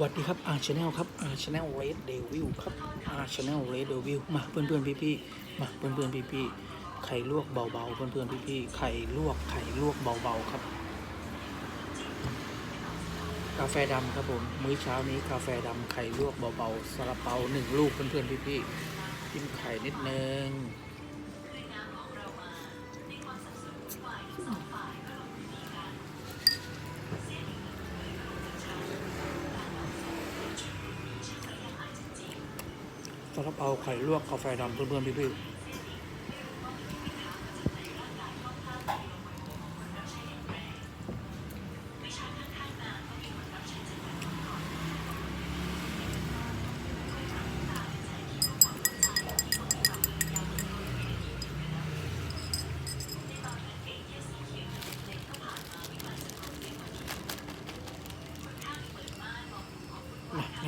สวัสดีครับอาชแนลครับอาชแนลเรดเดวิลครับอาชแนลเรดเดวิลมาเพื่อนเพื่อนพี่พี่มาเพื่อนเพื่อนพี่พี่ไข่ลวกเบาๆเพื่อนเพื่อนพี่พี่ไข่ลวกไข่ลวกเบาๆครับ กาแฟดำครับผมมื้อเช้านี้กาแฟดำไข่ลวกเบาๆซาลาเปาหนึ่งลูกเพื่อนเพื่อนพี่พี่กินไข่นิดนึง ซาลาเปาไข่ลวกกาแฟดำเพื่อนเพื่อนพี่พี่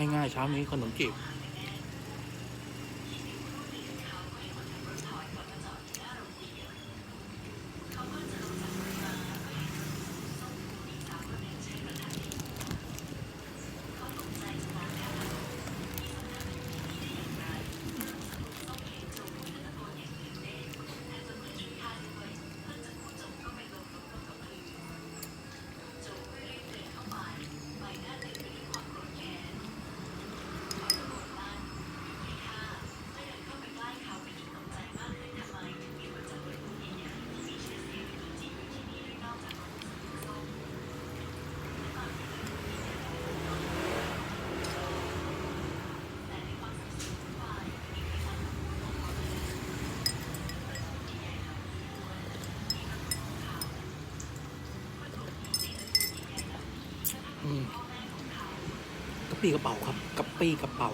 ๆง่ายๆเช้านี้ขนมจีบ กระปี้กระเป๋าครับกระปี้กระเป๋า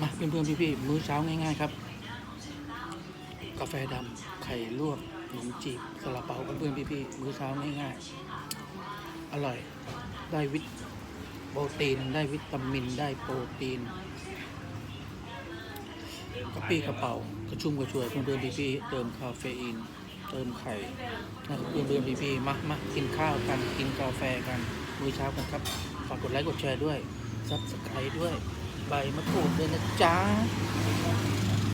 มาเพื่อนเพื่อนพี่พี่ๆมื้อเช้าง่ายๆครับ กาแฟดำไข่ลวกขนมจีบซาลาเปาเพื่อนเพื่อนพี่พี่ๆมื้อเช้าง่ายๆอร่อยได้วิตโปรตีนได้วิตามินได้โปรตีนกระปี้กระเป๋ากระชุ่มกระชวยเพื่อนเพื่อนพี่พี่ๆเติมคาเฟอีน เติมไข่นะเพื่อนเพื่อนพี่พี่ๆมามากินข้าวกันกินกาแฟกันมื้อเช้ากันครับฝากกดไลค์กดแชร์ด้วยซับสไครต์ด้วย ใบมะกรูดด้ยนะจ๊ะ